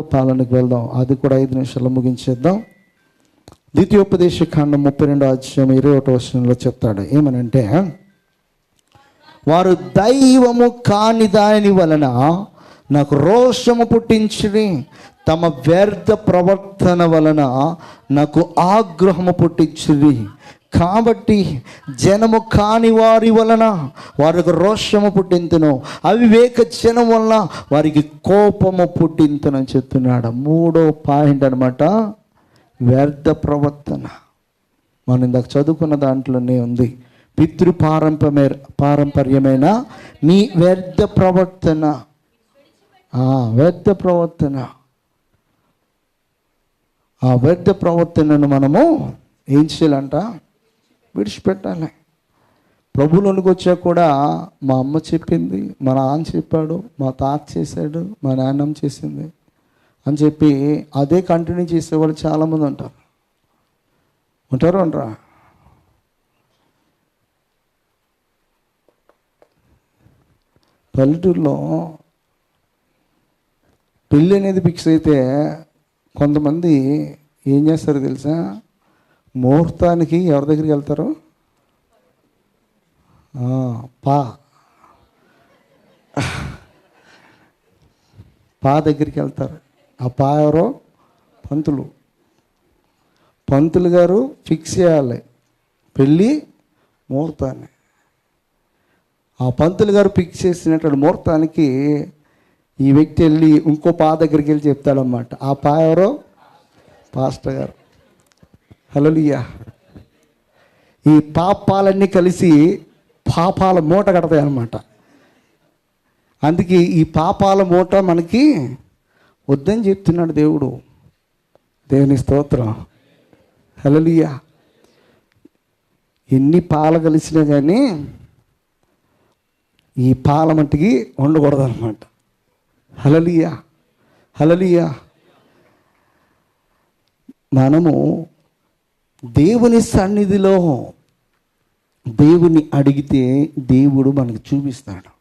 పాలనకు వెళ్దాం. అది కూడా ఐదు నిమిషాల్లో ముగించేద్దాం. ద్వితీయోపదేశ ఖండం ముప్పై రెండో అధ్యాయం ఇరవై ఒకటో వచనంలో చెప్తాడు. ఏమనంటే వారు దైవము కాని దాని వలన నాకు రోషము పుట్టించిరి. తమ వ్యర్థ ప్రవర్తన వలన నాకు ఆగ్రహము పుట్టించిరి. కాబట్టి జనము కాని వారి వలన వారికి రోషము పుట్టింతును. అవివేక జనం వలన వారికి కోపము పుట్టింతునని చెప్తున్నాడు. మూడో పాయింట్ అనమాట వ్యర్థ ప్రవర్తన. మనం ఇందాక చదువుకున్న దాంట్లోనే ఉంది పితృ పారంపర్య పారంపర్యమైన? మీ వ్యర్థ ప్రవర్తన. వ్యర్థ ప్రవర్తన. ఆ వ్యర్థ ప్రవర్తనను మనము ఏం చేయాలంట? విడిచిపెట్టాలి. ప్రభులోనికి వచ్చా కూడా మా అమ్మ చెప్పింది మా నాన్న చెప్పాడు మా తాత చేశాడు మా నాన్నమ్మ చేసింది అని చెప్పి అదే కంటిన్యూ చేసేవాళ్ళు చాలామంది ఉంటారు. ఉంటారు అంటారా పల్లెటూరులో పెళ్ళి అనేది ఫిక్స్ అయితే కొంతమంది ఏం చేస్తారో తెలుసా? ముహూర్తానికి ఎవరి దగ్గరికి వెళ్తారు? పా. పా దగ్గరికి వెళ్తారు. ఆ పా ఎవరో? పంతులు. పంతులు గారు ఫిక్స్ చేయాలి. పెళ్ళి ముహూర్తాన్ని. ఆ పంతులు గారు ఫిక్స్ చేసినటువంటి ముహూర్తానికి ఈ వ్యక్తి వెళ్ళి ఇంకో పా దగ్గరికి వెళ్ళి చెప్తాడన్నమాట. ఆ పా ఎవరో? పాస్టర్ గారు. హలోలియా ఈ పాపాలన్నీ కలిసి పాపాల మూట కడతాయి అన్నమాట అందుకే ఈ పాపాల మూట మనకి వద్దని చెప్తున్నాడు దేవుడు. దేవుని స్తోత్రం. హలోలియా ఎన్ని పాలు కలిసినా కానీ ఈ పాల మట్టికి ఉండకూడదు అనమాట హలలియా హలలియా మనము దేవుని సన్నిధిలో దేవుని అడిగితే దేవుడు మనకు చూపిస్తాడు.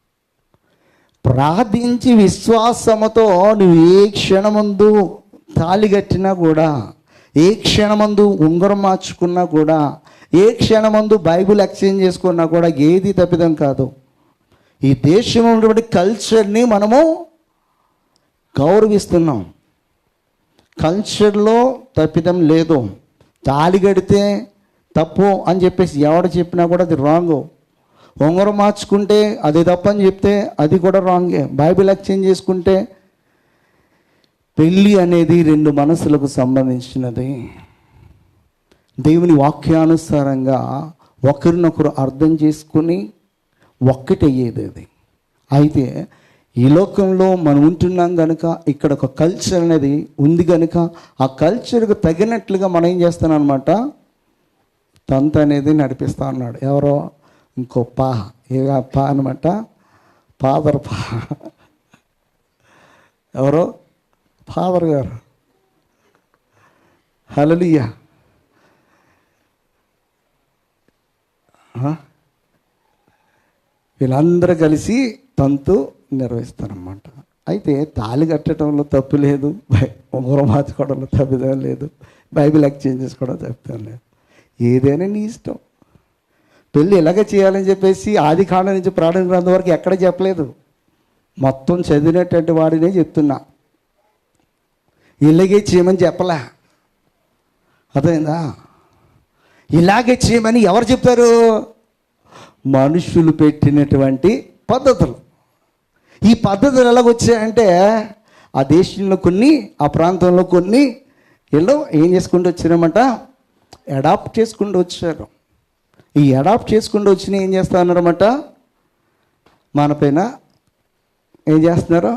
ప్రార్థించి విశ్వాసముతో నువ్వు ఏ క్షణమందు తాలిగట్టినా కూడా ఏ క్షణమందు ఉంగరం మార్చుకున్నా కూడా ఏ క్షణమందు బైబిల్ ఎక్స్చేంజ్ చేసుకున్నా కూడా ఏది తప్పిదం కాదు. ఈ దేశంలో ఉన్నటువంటి కల్చర్ని మనము గౌరవిస్తున్నాం. కల్చర్లో తప్పిదం లేదు. తాళి కడితే తప్పు అని చెప్పేసి ఎవడు చెప్పినా కూడా అది రాంగ్. ఉంగరం మార్చుకుంటే అది తప్పని అని చెప్తే అది కూడా రాంగే. బైబిల్ ఎక్స్చేంజ్ చేసుకుంటే పెళ్ళి అనేది రెండు మనసులకు సంబంధించినది. దేవుని వాక్యానుసారంగా ఒకరినొకరు అర్థం చేసుకుని ఒక్కటయ్యేది అది. అయితే ఈ లోకంలో మనం ఉంటున్నాం కనుక ఇక్కడ ఒక కల్చర్ అనేది ఉంది కనుక ఆ కల్చర్కు తగినట్లుగా మనం ఏం చేస్తానమాట తంత అనేది నడిపిస్తా ఉన్నాడు. ఎవరో? ఇంకో పా. ఏ పా అనమాట ఫాదర్ పా. ఎవరో? ఫాదర్ గారు. హలలియా వీళ్ళందరూ కలిసి తంతు నిర్వహిస్తారన్నమాట. అయితే తాళి కట్టడంలో తప్పు లేదు బై- ఉంగరం మార్చుకోవడంలో తప్పిదం లేదు బైబిల్ ఎక్స్చేంజ్ చేసుకోవడం తప్పిదం లేదు. ఏదైనా నీ ఇష్టం. పెళ్ళి ఇలాగే చేయాలని చెప్పేసి ఆది కాండం నుంచి ప్రాణ గ్రంథం వరకు ఎక్కడ చెప్పలేదు. మొత్తం చదివినటువంటి వాడినే చెప్తున్నా. ఇలాగే చేయమని చెప్పలే. అర్థమైందా? ఇలాగే చేయమని ఎవరు చెప్తారు? మనుషులు పెట్టినటువంటి పద్ధతులు. ఈ పద్ధతులు ఎలాగొచ్చాయంటే ఆ దేశంలో కొన్ని ఆ ప్రాంతంలో కొన్ని వీళ్ళు ఏం చేసుకుంటూ వచ్చారన్నమాట అడాప్ట్ చేసుకుంటూ వచ్చారు. ఈ అడాప్ట్ చేసుకుంటూ వచ్చిన ఏం చేస్తా మన పైన ఏం చేస్తున్నారు?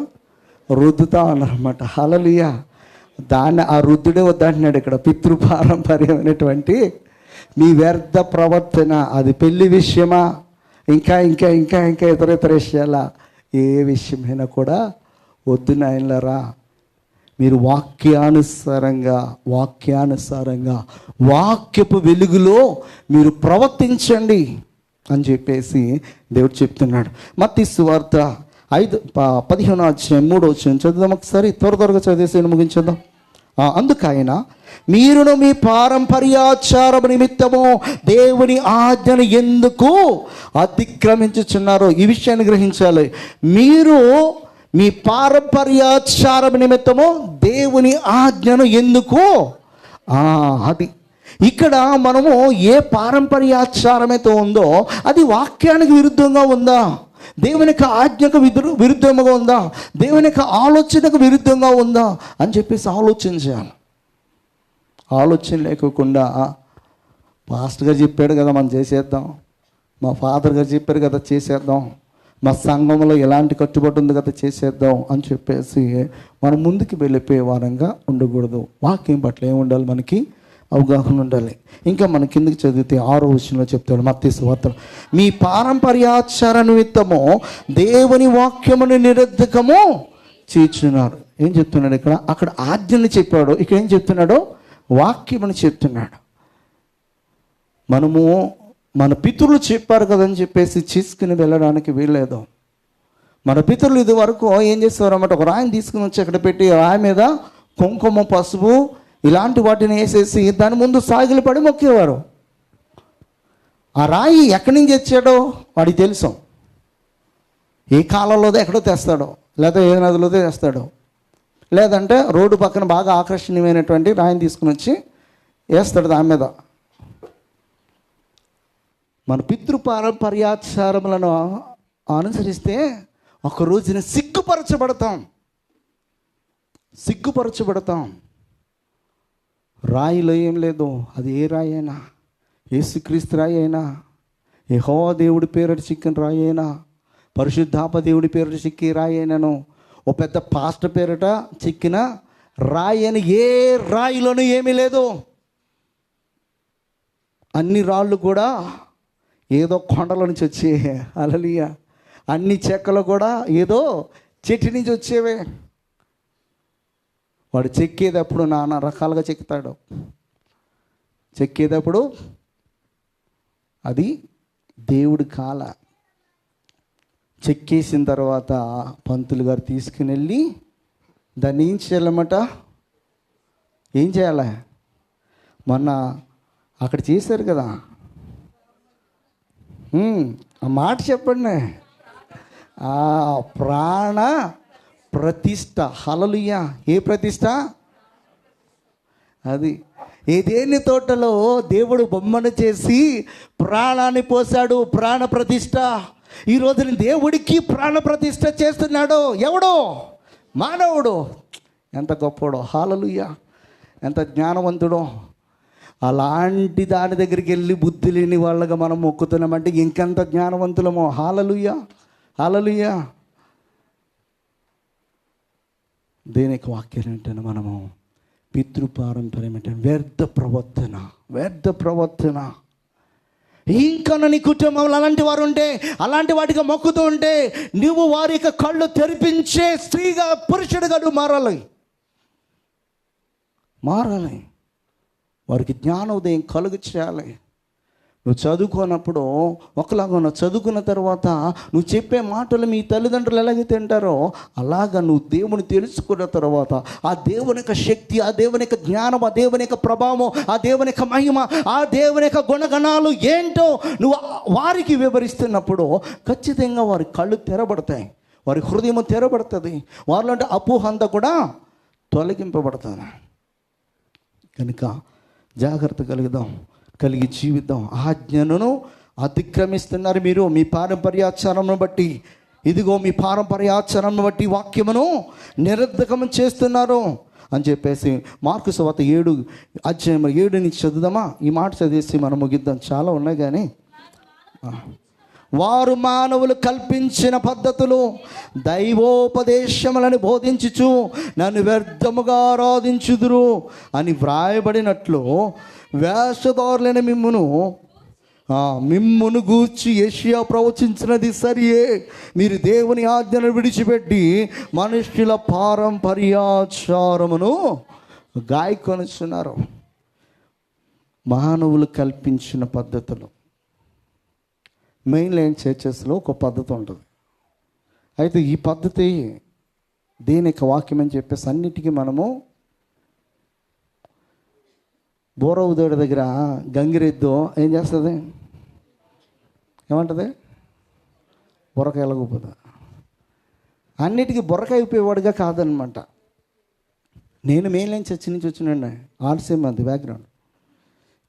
రుద్దుతా ఉన్నారన్నమాట హలలియ దాన్ని ఆ రుద్దుడే వద్దంటున్నాడు ఇక్కడ పితృపారంపర్యమైనటువంటి మీ వ్యర్థ ప్రవర్తన అది పెళ్ళి విషయమా? ఇంకా ఇంకా ఇంకా ఇంకా ఇతర ఇతర విషయాలా? ఏ విషయమైనా కూడా వద్దు నాయనలరా. మీరు వాక్యానుసారంగా వాక్యానుసారంగా వాక్యపు వెలుగులో మీరు ప్రవర్తించండి అని చెప్పేసి దేవుడు చెప్తున్నాడు. మత్తి సువార్త ఐదు ప- పదిహేను అధ్యాయం మూడు వచ్చిన చదువుదాం ఒకసారి. త్వర త్వరగా చదివేసి ముగించేద్దాం. అందుకైన మీరును మీ పారంపర్యాచారం నిమిత్తము దేవుని ఆజ్ఞను ఎందుకు అతిక్రమించుచున్నారో ఈ విషయాన్ని గ్రహించాలి. మీరు మీ పారంపర్యాచారం నిమిత్తము దేవుని ఆజ్ఞను ఎందుకు? అది. ఇక్కడ మనము ఏ పారంపర్యాచారమైతే ఉందో అది వాక్యానికి విరుద్ధంగా ఉందా? దేవుని యొక్క ఆజ్ఞకు విరు విరుద్ధంగా ఉందా? దేవుని యొక్క ఆలోచనకు విరుద్ధంగా ఉందా? అని చెప్పేసి ఆలోచించాలి ఆలోచన లేకోకుండా పాస్టర్ గారు చెప్పాడు కదా మనం చేసేద్దాం. మా ఫాదర్ గారు చెప్పారు కదా చేసేద్దాం. మా సంఘంలో ఎలాంటి కట్టుబడి ఉంది కదా చేసేద్దాం అని చెప్పేసి మనం ముందుకు వెళ్ళిపోయే వారంగా ఉండకూడదు. వాక్యం పట్ల ఏం ఉండాలి మనకి? అవగాహన ఉండాలి. ఇంకా మన కిందకి చదివితే ఆరో విషయంలో చెప్తాడు మత్తి వార్తలు. మీ పారంపర్యాచార నిమిత్తము దేవుని వాక్యముని నిరర్ధకము చేర్చున్నారు ఏం చెప్తున్నాడు ఇక్కడ? అక్కడ ఆజ్ఞని చెప్పాడు. ఇక్కడ ఏం చెప్తున్నాడు? వాక్యమని చెప్తున్నాడు. మనము మన పితరులు చెప్పారు కదని చెప్పేసి చేసుకుని వెళ్ళడానికి వీల్లేదు. మన పితరులు ఇది వరకు ఏం చేసేవారు అన్నమాట ఒక రాయిని తీసుకుని వచ్చి అక్కడ పెట్టి రాయి మీద కుంకుమ పసుపు ఇలాంటి వాటిని వేసేసి దాని ముందు సాగిలి పడి మొక్కేవారు. ఆ రాయి ఎక్కడి నుంచి తెచ్చాడో వాడికి తెలుసు. ఏ కాలంలోదో ఎక్కడో తెస్తాడో లేదా ఏ నదిలో తెస్తాడో. లేదంటే రోడ్డు పక్కన బాగా ఆకర్షణీయమైనటువంటి రాయిని తీసుకుని వచ్చి వేస్తాడు దాని మీద. మన పితృ పారంపర్యాచారములను అనుసరిస్తే ఒక రోజున సిగ్గుపరచబడతాం. సిగ్గుపరచబడతాం. రాయిలో ఏం లేదు. అది ఏ రాయి అయినా. ఏసుక్రీస్తు రాయి అయినా. యెహోవా దేవుడి పేరటి చిక్కిన రాయి అయినా. పరిశుద్ధాప దేవుడి పేరట చిక్కి రాయి అయినను. ఓ పెద్ద పాస్టర్ పేరట చిక్కిన రాయి అని ఏ రాయిలోనూ ఏమీ లేదు. అన్ని రాళ్ళు కూడా ఏదో కొండల నుంచి వచ్చే అలలియ అన్ని చెక్కలు కూడా ఏదో చెట్టు నుంచి వచ్చేవే. వాడు చెక్కేటప్పుడు నానా రకాలుగా చెక్కుతాడు. చెక్కేటప్పుడు అది దేవుడి కాల. చెక్కేసిన తర్వాత పంతులు గారు తీసుకుని వెళ్ళి దాన్ని ఏం చేయాలన్నమాట? ఏం చేయాలి? మొన్న అక్కడ చేశారు కదా. ఆ మాట చెప్పండి. ఆ ప్రాణ ప్రతిష్ట. హలలుయ ఏ ప్రతిష్ట? అది. ఏదేని తోటలో దేవుడు బొమ్మను చేసి ప్రాణాన్ని పోశాడు ప్రాణ ప్రతిష్ట. ఈ రోజున దేవుడికి ప్రాణ ప్రతిష్ట చేస్తున్నాడు ఎవడో? మానవుడు. ఎంత గొప్పడో. హాలలుయ్య ఎంత జ్ఞానవంతుడో. అలాంటి దాని దగ్గరికి వెళ్ళి బుద్ధి లేని వాళ్ళగా మనం మొక్కుతున్నామంటే ఇంకెంత జ్ఞానవంతులమో. హాలలుయ్య హాలలుయ్య దేనికి వాక్యం ఏంటంటే మనము పితృపారంపర్యం అంటే వ్యర్థ ప్రవర్తన వ్యర్థ ప్రవర్తన. ఇంకా నీ కుటుంబంలో అలాంటి వారు ఉంటే అలాంటి వాటికి మొక్కుతూ ఉంటే నువ్వు వారి యొక్క కళ్ళు తెరిపించే స్త్రీగా పురుషుడిగా నువ్వు మారాలి. మారాలి. వారికి జ్ఞానోదయం కలుగు చేయాలి. నువ్వు చదువుకోనప్పుడు ఒకలాగా నువ్వు చదువుకున్న తర్వాత నువ్వు చెప్పే మాటలు మీ తల్లిదండ్రులు ఎలాగైతే తింటారో అలాగా నువ్వు దేవుని తెలుసుకున్న తర్వాత ఆ దేవుని యొక్క శక్తి ఆ దేవుని యొక్క జ్ఞానం ఆ దేవుని యొక్క ప్రభావం ఆ దేవుని యొక్క మహిమ ఆ దేవుని యొక్క గుణగణాలు ఏంటో నువ్వు వారికి వివరిస్తున్నప్పుడు ఖచ్చితంగా వారి కళ్ళు తెరబడతాయి. వారి హృదయం తెరబడుతుంది. వారిలో అపోహ అంతా కూడా తొలగింపబడుతుంది. కనుక జాగ్రత్త కలుగుదాం. కలిగి జీవితం ఆజ్ఞను అతిక్రమిస్తున్నారు మీరు. మీ పారంపర్యాచారంను బట్టి. ఇదిగో మీ పారంపర్యాచారంను బట్టి వాక్యమును నిరర్ధకం చేస్తున్నారు అని చెప్పేసి మార్కు సవాత ఏడు అధ్యాయం ఏడు నుంచి చదువుదామా? ఈ మాట చదివేసి మనం ముగిద్దాం. చాలా ఉన్నాయి కానీ. వారు మానవులు కల్పించిన పద్ధతులు దైవోపదేశములను బోధించుచు నన్ను వ్యర్థముగా ఆరాధించుదురు అని వ్రాయబడినట్లు వేషధారులైన మిమ్మును మిమ్మును గూర్చి ఏషియా ప్రవచించినది సరియే. మీరు దేవుని ఆజ్ఞను విడిచిపెట్టి మనుష్యుల పారంపర్యాచారమును గాయకొనుచున్నారు. మానవులు కల్పించిన పద్ధతులు. మెయిన్ లైన్ చర్చెస్లో ఒక పద్ధతి ఉంటుంది. అయితే ఈ పద్ధతి దేని యొక్క వాక్యం అని చెప్పేసి అన్నిటికీ మనము బోరవుదోడి దగ్గర గంగిరెద్దు ఏం చేస్తుంది? ఏమంటుంది? బొరకాయ ఎలాగోపోతా అన్నిటికీ బొరకాయ అయిపోయేవాడుగా కాదనమాట. నేను మెయిన్లైన్ చర్చి నుంచి వచ్చినండి ఆర్సీఎం అది బ్యాక్గ్రౌండ్.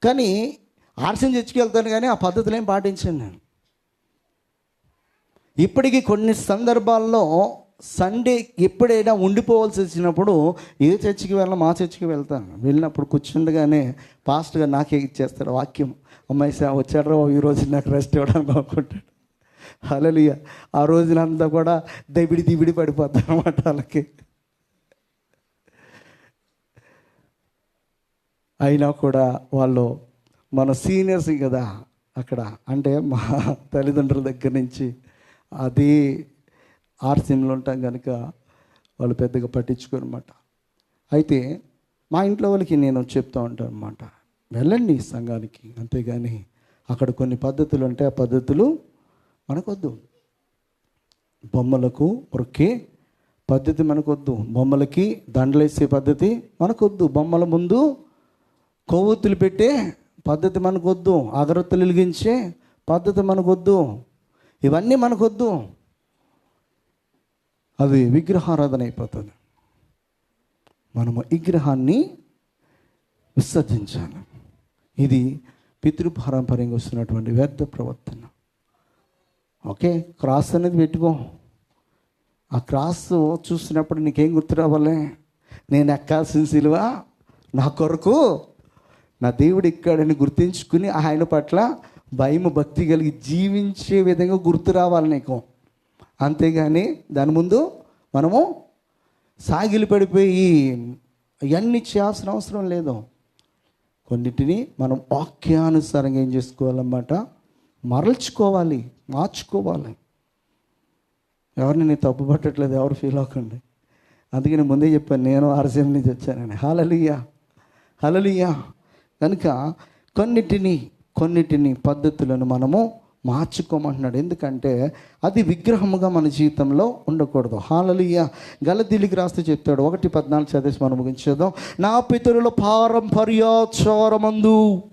కానీ ఆర్సీఎం చర్చికి వెళ్తాను కానీ ఆ పద్ధతులు ఏం పాటించాను నేను. ఇప్పటికీ కొన్ని సందర్భాల్లో సండే ఎప్పుడైనా ఉండిపోవాల్సి వచ్చినప్పుడు ఏ చర్చికి వెళ్ళినా మా చర్చికి వెళ్తాను. వెళ్ళినప్పుడు కూర్చుండగానే పాస్ట్గా నాకే ఇచ్చేస్తాడు వాక్యం. అమ్మాయి సార్ వచ్చాడో ఈరోజు నాకు రెస్ట్ ఇవ్వడానికి అనుకుంటాడు అలలియ ఆ రోజునంతా కూడా దబిడి దిబిడి పడిపోతాను అనమాట వాళ్ళకి. అయినా కూడా వాళ్ళు మన సీనియర్స్ కదా అక్కడ. అంటే మా తల్లిదండ్రుల దగ్గర నుంచి అది ఆర్సీఎంలో ఉంటాం కనుక వాళ్ళు పెద్దగా పట్టించుకోరమాట అయితే మా ఇంట్లో వాళ్ళకి నేను చెప్తూ ఉంటాను అనమాట వెళ్ళండి సంఘానికి అంతేగాని అక్కడ కొన్ని పద్ధతులు ఉంటాయి ఆ పద్ధతులు మనకొద్దు. బొమ్మలకు మొక్కే పద్ధతి మనకొద్దు. బొమ్మలకి దండలేసే పద్ధతి మనకొద్దు. బొమ్మల ముందు కొవ్వొత్తులు పెట్టే పద్ధతి మనకొద్దు. అగరొత్తులు వెలిగించే పద్ధతి మనకొద్దు. ఇవన్నీ మనకొద్దు. అది విగ్రహారాధన అయిపోతుంది. మనము విగ్రహాన్ని విసర్జించాలి. ఇది పితృపారంపర్యంగా వస్తున్నటువంటి వ్యర్థ ప్రవర్తన. ఓకే క్రాస్ అనేది పెట్టుకో. ఆ క్రాస్ చూసినప్పుడు నీకేం గుర్తు రావాలి? నేను ఎక్కాల్సిన సిలువ నా కొరకు. నా దేవుడు ఇక్కడని గుర్తించుకుని ఆయన పట్ల భయం భక్తి కలిగి జీవించే విధంగా గుర్తు రావాలి నీకు. అంతేగాని దాని ముందు మనము సాగిలి పడిపోయి అవన్నీ చేయాల్సిన అవసరం లేదు. కొన్నిటిని మనం వాక్యానుసారంగా ఏం చేసుకోవాలన్నమాట? మరల్చుకోవాలి మార్చుకోవాలి. ఎవరిని నేను తప్పు పట్టట్లేదు ఎవరు ఫీల్ అవ్వకండి. అందుకే నేను ముందే చెప్పాను నేను ఆర్సీఎం నుంచి వచ్చానని. హలలియా హలలియా కనుక కొన్నిటిని కొన్నిటిని పద్ధతులను మనము మార్చుకోమంటున్నాడు. ఎందుకంటే అది విగ్రహముగా మన జీవితంలో ఉండకూడదు. హాలలియ. గలదిలికి రాస్తూ చెప్తాడు. ఒకటి పద్నాలుగు చదివేసి మనం ముగించేద్దాం. నా పితరుల పారంపర్యాచారమందు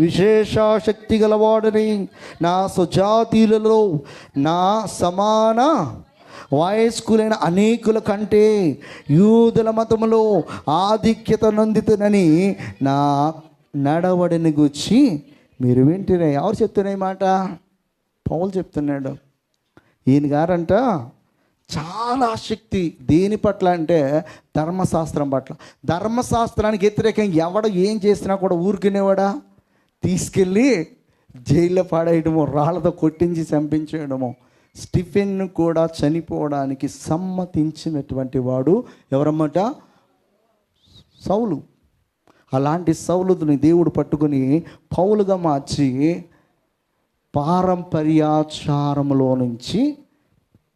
విశేషాశక్తి గలవాడని నా స్వజాతీయులలో నా సమాన వయస్కులైన అనేకుల కంటే యూదుల మతములో ఆధిక్యత నొందుతునని నా నడవడిని గుచ్చి మీరు వింటున్నాయి. ఎవరు చెప్తున్నాయి మాట? పౌలు చెప్తున్నాడు. ఈయన గారంట చాలా ఆసక్తి. దేని పట్ల అంటే ధర్మశాస్త్రం పట్ల. ధర్మశాస్త్రానికి వ్యతిరేకంగా ఎవడ ఏం చేసినా కూడా ఊరుకునేవాడా? తీసుకెళ్ళి జైల్లో పాడేయడము రాళ్ళతో కొట్టించి చంపించేయడము. స్టిఫెన్ కూడా చనిపోవడానికి సమ్మతించినటువంటి వాడు ఎవరమ్మట? సౌలు. అలాంటి సౌలుని దేవుడు పట్టుకొని పౌలుగా మార్చి పారంపర్యాచారంలో నుంచి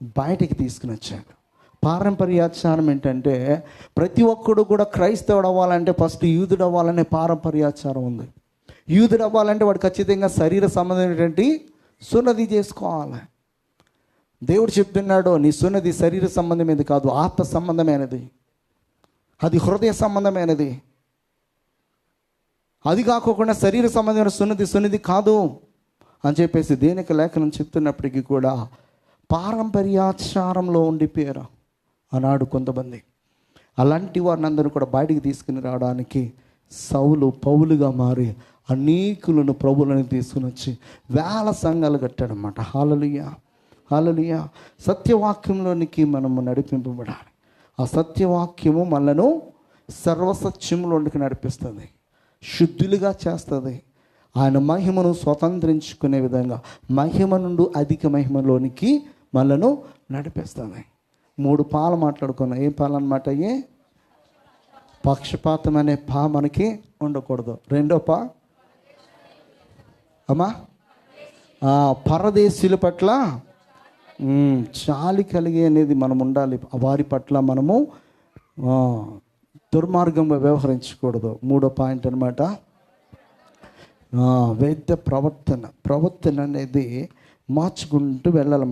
బయటికి తీసుకుని వచ్చాడు పారంపర్యాచారం ఏంటంటే ప్రతి ఒక్కడు కూడా క్రైస్తవుడు అవ్వాలంటే ఫస్ట్ యూదుడు అవ్వాలనే పారంపర్యాచారం ఉంది. యూదుడు అవ్వాలంటే వాడు ఖచ్చితంగా శరీర సంబంధమైనటువంటి సున్నది చేసుకోవాలి. దేవుడు చెప్తున్నాడు నీ సున్నది శరీర సంబంధమైనది కాదు ఆత్మ సంబంధమైనది. అది హృదయ సంబంధమైనది. అది కాకుండా శరీర సంబంధమైన సున్నది సున్నది కాదు. అని చెప్పేసి దేనికి లేఖనం చెప్తున్నప్పటికీ కూడా పారంపర్యాచారంలో ఉండిపోయారు అన్నాడు కొంతమంది. అలాంటి వారిని అందరూ కూడా బయటికి తీసుకుని రావడానికి సౌలు పౌలుగా మారి అనేకులను ప్రభులను తీసుకుని వచ్చి వేల సంఘాలు కట్టాడనమాట హాలలుయ హాలలుయ సత్యవాక్యంలోనికి మనము నడిపింపబడాలి. ఆ సత్యవాక్యము మనను సర్వసత్యంలోనికి నడిపిస్తుంది. శుద్ధులుగా చేస్తుంది. ఆయన మహిమను స్వతంత్రించుకునే విధంగా మహిమ నుండి అధిక మహిమలోనికి మనను నడిపిస్తాను మూడు పాలు మాట్లాడుకున్నాం. ఏ పాలు అనమాట అయ్యే? పక్షపాతం అనే పా మనకి ఉండకూడదు. రెండో పా? అమ్మా? పరదేశీల పరదేశీయుల పట్ల చాలి కలిగే అనేది మనం ఉండాలి. వారి పట్ల మనము దుర్మార్గంగా వ్యవహరించకూడదు. మూడో పాయింట్ అనమాట వైద్య ప్రవర్తన ప్రవర్తన అనేది మార్చుకుంటూ వెళ్ళాలన్నమాట.